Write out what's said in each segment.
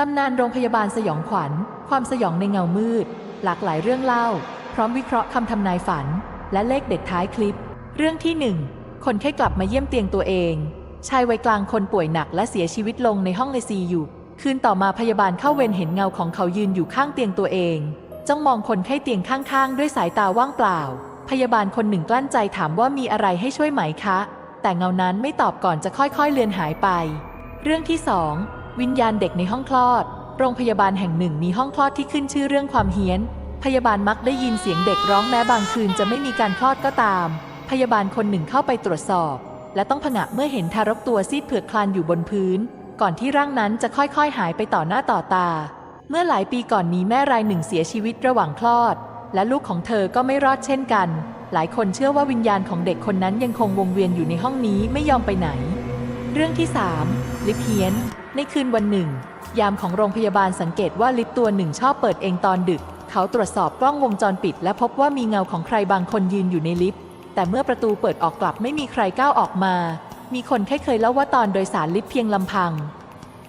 ตำนานโรงพยาบาลสยองขวัญ ความสยองในเงามืด หลากหลายเรื่องเล่า พร้อมวิเคราะห์คำทำนายฝัน และเลขเด็ดท้ายคลิป เรื่องที่หนึ่งคนไข้กลับมาเยี่ยมเตียงตัวเอง ชายวัยกลางคนป่วยหนักและเสียชีวิตลงในห้องไอซีอยู่คืนต่อมาพยาบาลเข้าเวรเห็นเงาของเขายืนอยู่ข้างเตียงตัวเองจ้องมองคนไข้เตียงข้างๆ ด้วยสายตาว่างเปล่า พยาบาลคนหนึ่งกลั้นใจถามว่ามีอะไรให้ช่วยไหมคะ แต่เงานั้นไม่ตอบก่อนจะค่อยๆ เลือนหายไป เรื่องที่สอง วิญญาณเด็กในห้องคลอด โรงพยาบาลแห่งหนึ่งมีห้องคลอดที่ขึ้นชื่อเรื่องความเฮี้ยน พยาบาลมักได้ยินเสียงเด็กร้องแม้บางคืนจะไม่มีการคลอดก็ตาม พยาบาลคนหนึ่งเข้าไปตรวจสอบ และต้องผงะเมื่อเห็นทารกตัวซีดเผือกคลานอยู่บนพื้น ก่อนที่ร่างนั้นจะค่อยๆ หายไปต่อหน้าต่อตา เมื่อหลายปีก่อนนี้แม่รายหนึ่งเสียชีวิตระหว่างคลอด และลูกของเธอก็ไม่รอดเช่นกัน หลายคนเชื่อว่าวิญญาณของเด็กคนนั้นยังคงวงเวียนอยู่ในห้องนี้ไม่ยอมไปไหน เรื่องที่ 3 ลิเฮียน ในคืนวันหนึ่ง ยามของโรงพยาบาลสังเกตว่าลิฟต์ตัวหนึ่งชอบเปิดเองตอนดึก เขาตรวจสอบกล้องวงจรปิด และพบว่ามีเงาของใครบางคนยืนอยู่ในลิฟต์ แต่เมื่อประตูเปิดออกกลับไม่มีใครก้าวออกมา มีคนแค่เคยเล่าว่าตอนโดยสารลิฟต์เพียงลำพัง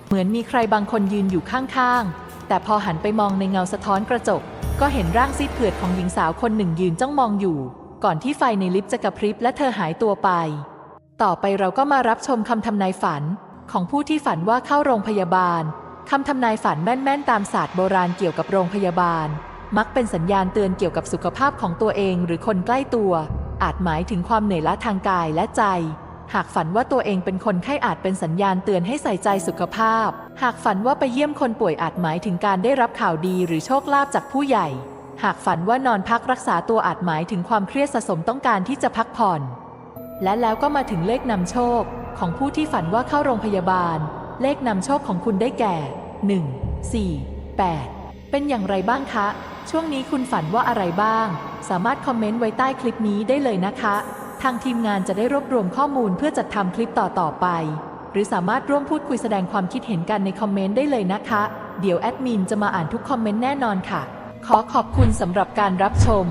เหมือนมีใครบางคนยืนอยู่ข้างๆ แต่พอหันไปมองในเงาสะท้อนกระจก ก็เห็นร่างซีดเผือดของหญิงสาวคนหนึ่งยืนจ้องมองอยู่ ก่อนที่ไฟในลิฟต์จะกระพริบและเธอหายตัวไป ต่อไปเราก็มารับชมคำทำนายฝัน ของผู้ที่ฝันว่าเข้าโรงพยาบาลคำทำนายฝันแม่น ๆ ตามศาสตร์โบราณเกี่ยวกับโรงพยาบาล มักเป็นสัญญาณเตือนเกี่ยวกับสุขภาพของตัวเองหรือคนใกล้ตัว อาจหมายถึงความเหนื่อยล้าทางกายและใจ หากฝันว่าตัวเองเป็นคนไข้อาจเป็นสัญญาณเตือนให้ใส่ใจสุขภาพ หากฝันว่าไปเยี่ยมคนป่วยอาจหมายถึงการได้รับข่าวดีหรือโชคลาภจากผู้ใหญ่ หากฝันว่านอนพักรักษาตัวอาจหมายถึงความเครียดสะสมต้องการที่จะพักผ่อน และแล้วก็มาถึงเลขนำโชค ของผู้ที่ฝันว่าเข้าโรงพยาบาล เลขนำโชคของคุณได้แก่ 1 4 8 เป็นอย่างไรบ้างคะ ช่วงนี้คุณฝันว่าอะไรบ้าง สามารถคอมเมนต์ไว้ใต้คลิปนี้ได้เลยนะคะ ทางทีมงานจะได้รวบรวมข้อมูลเพื่อจัดทำคลิปต่อๆไป หรือสามารถร่วมพูดคุยแสดงความคิดเห็นกันในคอมเมนต์ได้เลยนะคะ เดี๋ยวแอดมินจะมาอ่านทุกคอมเมนต์แน่นอนค่ะ ขอขอบคุณสำหรับการรับชม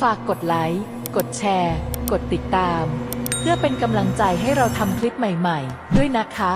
ฝากกดไลค์ กดแชร์ กดติดตาม พื่อเป็นกำลังใจให้เราทำคลิปใหม่ๆ ด้วยนะคะ